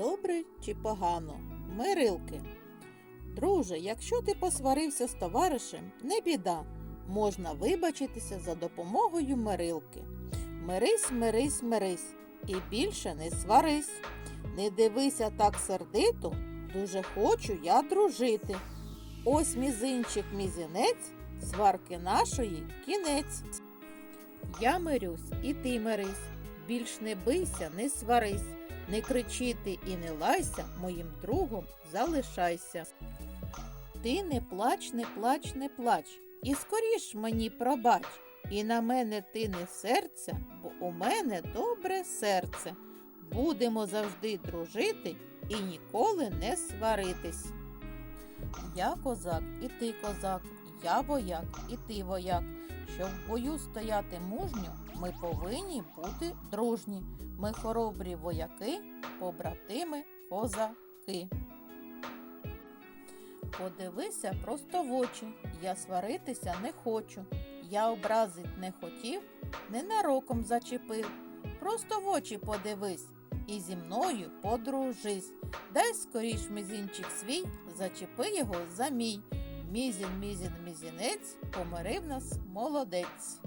добре чи погано? Мирилки. Друже, якщо ти посварився з товаришем, не біда. Можна вибачитися за допомогою мирилки. Мирись, мирись, мирись, і більше не сварись. Не дивися так сердито, дуже хочу я дружити. Ось мізинчик мізинець, сварки нашої кінець. Я мирюсь, і ти мирись. Більш не бийся, не сварись, не кричи ти і не лайся, моїм другом залишайся. Ти не плач, не плач, не плач, і скоріш мені пробач, і на мене ти не серця, бо у мене добре серце. Будемо завжди дружити і ніколи не сваритись. Я козак, і ти козак, я вояк, і ти вояк. Щоб в бою стояти мужньо, ми повинні бути дружні. Ми хоробрі вояки, побратими, козаки. Подивися просто в очі, я сваритися не хочу. Я образить не хотів, ненароком зачепив. Просто в очі подивись і зі мною подружись. Дай скоріш мізинчик свій, зачепи його за мій. Мізін, мізін, мізінець, помирив нас молодець.